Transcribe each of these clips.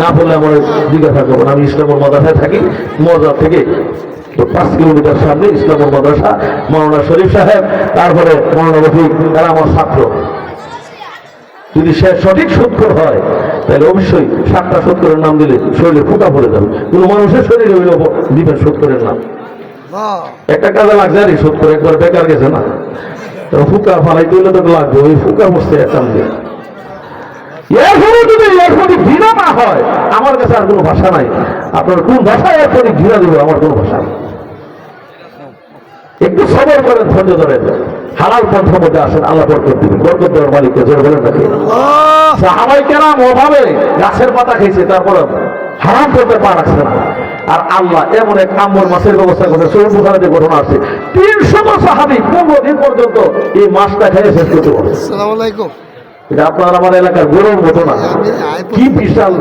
না বললে আমার জিজ্ঞাসা করবেন আমি ইসলামের মাদ্রাসায় থাকি মজা থেকে পাঁচ কিলোমিটার সামনে ইসলামের মাদ্রাসা মৌলানা শরীফ সাহেব তারপরে মৌলানা রফিক তারা আমার ছাত্র। যদি সে সঠিক সত্তর হয় তাহলে অবশ্যই সাতটা সত্তরের নাম দিলে শরীরে ফুটা পড়ে যাবে। কোনো মানুষের শরীরে হইল দিবেন সত্তরের নাম। একটা কাজে লাগছে আর সত্তর একবার বেকার গেছে না। ফুকা ফালাইতে হলে তো লাগবে ওই ফুকা বসতে একটা দিয়ে এরপরে না হয় আমার কাছে আর কোনো ভাষা নাই। আপনার কোন ভাষায় এরপরে ঘৃণা দেবো আমার কোনো ভাষা নেই। একটু সবর করেন ধৈর্য ধরেন। হালাল পন্থার মধ্যে আসেন আল্লাহ বরকত দিবেন। বরকত দেওয়ার মালিককে জোর বলেন নাকি? সাহাবাই কেরাম অভাবে গাছের পাতা খেয়েছে তারপরে হারাম করতে পা রাখছে না। আর আল্লাহ এমন এক আম্বর মাছের ব্যবস্থা করছে সৈয়দ বুখারিতে ঘটনা আছে তিনশো সাহাবি পনেরো দিন পর্যন্ত এই মাছটা খেয়ে শেষ করতে পারে এটা আপনার আমার এলাকার না। কি বিশাল।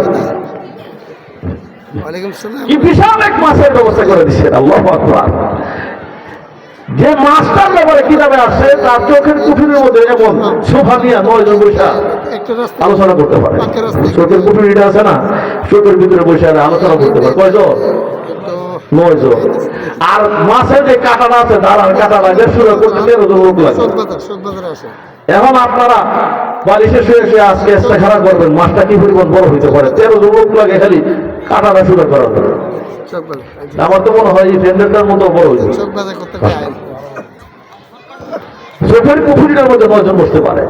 কি বিশাল এক মাছের ব্যবস্থা করে দিচ্ছেন আল্লাহ আকবার। যে মাছটার ব্যাপারে কিতাবে আসছে তার চোখের কুঠুরির মধ্যে এমন সোফা নিয়ে নয় জন বৈশা আলোচনা করতে পারে। চোখের কুঠুরিটা আছে না? চোখের ভিতরে বসে আলোচনা করতে পারে। কয়জন আর মাছের যে কাটাটা আছে দাঁড়ার কাটাটা দেড়শো করতে তেরো জন লোক লাগে। এখন আপনারা বালিশে শুয়ে শুয়ে আজকে খারাপ করবেন মাছটা কি পরিমাণ বড় হইতে পারে? তেরো যুবক লাগে খালি কাটাটা শুরু করার জন্য। আমার তো মনে হয় এই টেন্ডারটার মতো বড় হয়েছে চোখের পুকুরিটার মধ্যে নয়জন বসতে পারে?